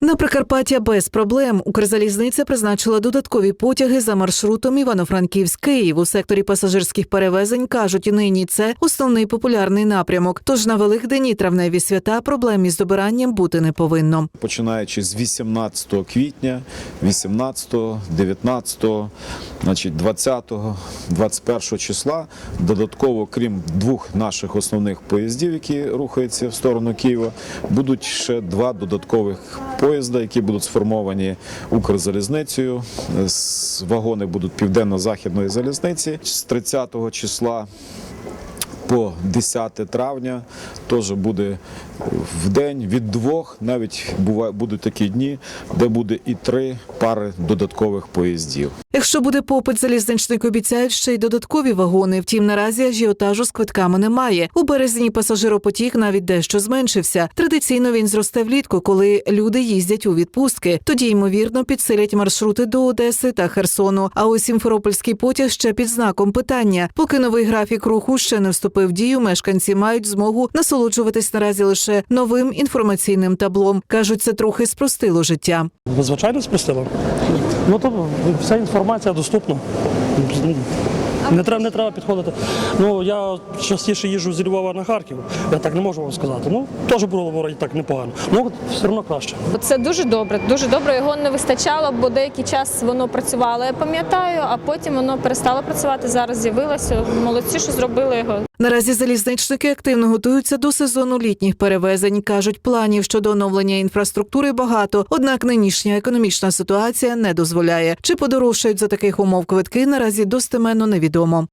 На Прикарпаття без проблем Укрзалізниця призначила додаткові потяги за маршрутом Івано-Франківськ-Київ. У секторі пасажирських перевезень кажуть, нині це основний популярний напрямок. Тож на Великдень і травневі свята проблем із добиранням бути не повинно. починаючи з 18 квітня, 18, 19, значить 20, 21 числа. Додатково, крім двох наших основних поїздів, які рухаються в сторону Києва, будуть ще два додаткових поїзда, які будуть сформовані Укрзалізницею. Вагони будуть південно-західної залізниці з 30 числа по 10 травня теж буде в день від двох, навіть будуть такі дні, де буде і три пари додаткових поїздів. Якщо буде попит, залізничник обіцяють ще й додаткові вагони. Втім, наразі ажіотажу з квитками немає. У березні пасажиропотік навіть дещо зменшився. Традиційно він зросте влітку, коли люди їздять у відпустки. Тоді ймовірно підсилять маршрути до Одеси та Херсону. А ось сімферопольський потяг ще під знаком питання. Поки новий графік руху ще не вступив в дію, мешканці мають змогу насолоджуватись наразі лише новим інформаційним таблом. кажуть, це трохи спростило життя. Звичайно, спростило. Ну то вся інформація доступна. Не треба, не треба підходити. Ну я частіше їжджу зі Львова на Харків. Я так не можу вам сказати. Ну теж було вроді так непогано. Ну все одно краще. Це дуже добре. Дуже добре. Його не вистачало, бо деякий час воно працювало, я пам'ятаю, а потім воно перестало працювати. Зараз з'явилося. Молодці, що зробили його. Наразі залізничники активно готуються до сезону літніх перевезень. кажуть, планів щодо оновлення інфраструктури багато. Однак нинішня економічна ситуація не дозволяє. Чи подорожчають за таких умов квитки наразі достеменно невідомо.